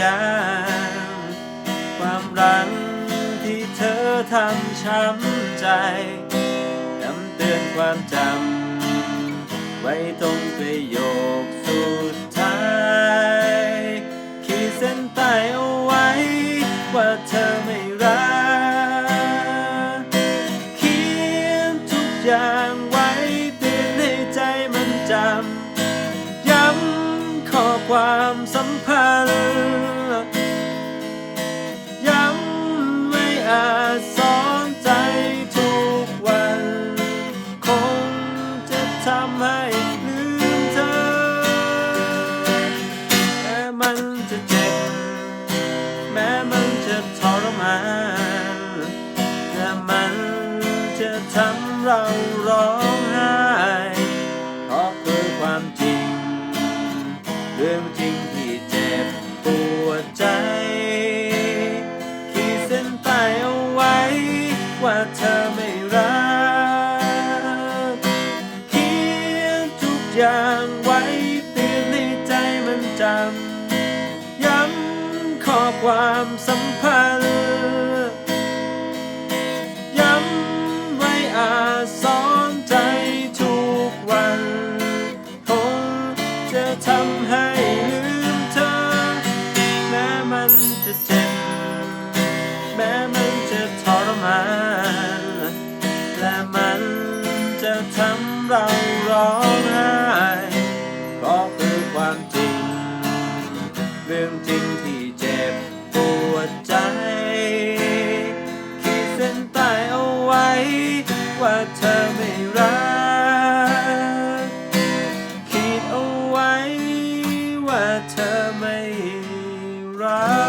ยางความรักที่เธอทำช้ำใจน้ำเตือนความจำ ไว้ตรงประโยคสุด สัมพันธ์ย้ำไม่อาจสอนใจทุกวัน คงจะทำให้ลืมเธอ แม้มันจะเจ็บ แม้มันจะทรมานแต่มันจะทำเราร้อง ดใจ ขีดเส้นใต้เอาไว้ ว่าเธอไม่รัก เขียนทุกอย่างไว้เตือนให้ใจมันจำ ย้ำข้อความสัมพันธ์ จะเจ็บ แม้มันจะทรมาน และมันจะทำเราร้องไห้ก็คือความจริง เรื่องจริงที่เจ็บปวดใจ ขีดเส้นตายเอาไว้ ว่าเธอไม่รัก ขีดเอาไว้ว่าเธอไม่รัก